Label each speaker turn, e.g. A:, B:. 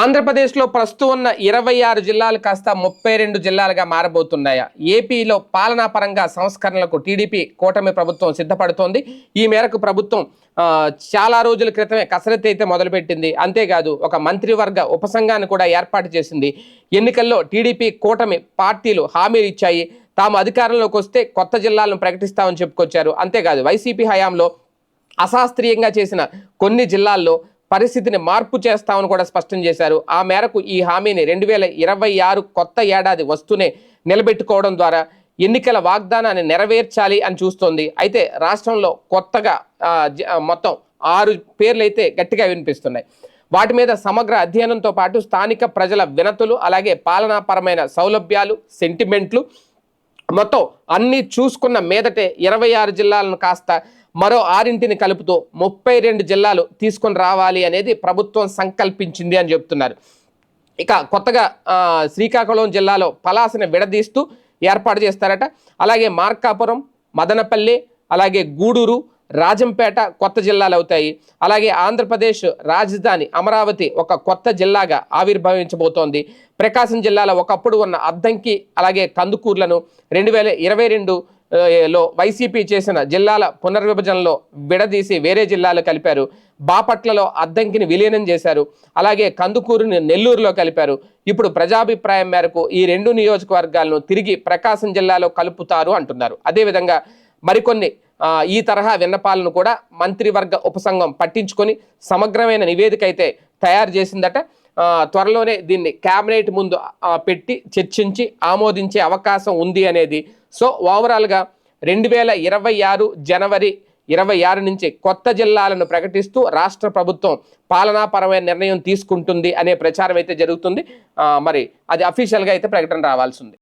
A: ఆంధ్రప్రదేశ్లో ప్రస్తుతం ఉన్న ఇరవై ఆరు జిల్లాలు కాస్త ముప్పై రెండు జిల్లాలుగా మారబోతున్నాయా. ఏపీలో పాలనాపరంగా సంస్కరణలకు టీడీపీ కూటమి ప్రభుత్వం సిద్ధపడుతోంది. ఈ మేరకు ప్రభుత్వం చాలా రోజుల క్రితమే కసరత్తు అయితే మొదలుపెట్టింది. అంతేకాదు ఒక మంత్రివర్గ ఉపసంఘాన్ని కూడా ఏర్పాటు చేసింది. ఎన్నికల్లో టీడీపీ కూటమి పార్టీలు హామీలు ఇచ్చాయి. తాము అధికారంలోకి వస్తే కొత్త జిల్లాలను ప్రకటిస్తామని చెప్పుకొచ్చారు. అంతేకాదు వైసీపీ హయాంలో అశాస్త్రీయంగా చేసిన కొన్ని జిల్లాల్లో పరిస్థితిని మార్పు చేస్తామని కూడా స్పష్టం చేశారు. ఆ మేరకు ఈ హామీని రెండు వేల ఇరవై ఆరు కొత్త ఏడాది వస్తూనే నిలబెట్టుకోవడం ద్వారా ఎన్నికల వాగ్దానాన్ని నెరవేర్చాలి అని చూస్తోంది. అయితే రాష్ట్రంలో కొత్తగా జ- మొత్తం ఆరు పేర్లు అయితే గట్టిగా వినిపిస్తున్నాయి. వాటి మీద సమగ్ర అధ్యయనంతో పాటు స్థానిక ప్రజల వినతులు అలాగే పాలనాపరమైన సౌలభ్యాలు సెంటిమెంట్లు మొత్తం అన్నీ చూసుకున్న మీదటే ఇరవై ఆరు జిల్లాలను కాస్త మరో ఆరింటిని కలుపుతూ ముప్పై రెండు జిల్లాలు తీసుకొని రావాలి అనేది ప్రభుత్వం సంకల్పించింది అని చెప్తున్నారు. ఇక కొత్తగా శ్రీకాకుళం జిల్లాలో పలాసని విడదీస్తూ ఏర్పాటు చేస్తారట. అలాగే మార్కాపురం మదనపల్లి అలాగే గూడూరు రాజంపేట కొత్త జిల్లాలు అవుతాయి. అలాగే ఆంధ్రప్రదేశ్ రాజధాని అమరావతి ఒక కొత్త జిల్లాగా ఆవిర్భవించబోతోంది. ప్రకాశం జిల్లాలో ఒకప్పుడు ఉన్న అద్దంకి అలాగే కందుకూర్లను రెండు వేల ఇరవై రెండు లో వైసీపీ చేసిన జిల్లాల పునర్విభజనలో విడదీసి వేరే జిల్లాలు కలిపారు. బాపట్లలో అద్దంకిని విలీనం చేశారు. అలాగే కందుకూరుని నెల్లూరులో కలిపారు. ఇప్పుడు ప్రజాభిప్రాయం మేరకు ఈ రెండు నియోజకవర్గాలను తిరిగి ప్రకాశం జిల్లాలో కలుపుతారు అంటున్నారు. అదేవిధంగా మరికొన్ని ఈ తరహా విన్నపాలను కూడా మంత్రివర్గ ఉపసంఘం పట్టించుకొని సమగ్రమైన నివేదిక అయితే తయారు చేసిందట. త్వరలోనే దీన్ని కేబినెట్ ముందు పెట్టి చర్చించి ఆమోదించే అవకాశం ఉంది అనేది సో ఓవరాల్గా రెండు వేల ఇరవై ఆరు జనవరి ఇరవై ఆరు నుంచి కొత్త జిల్లాలను ప్రకటిస్తూ రాష్ట్ర ప్రభుత్వం పాలనాపరమైన నిర్ణయం తీసుకుంటుంది అనే ప్రచారం అయితే జరుగుతుంది. మరి అది అఫీషియల్గా అయితే ప్రకటన రావాల్సింది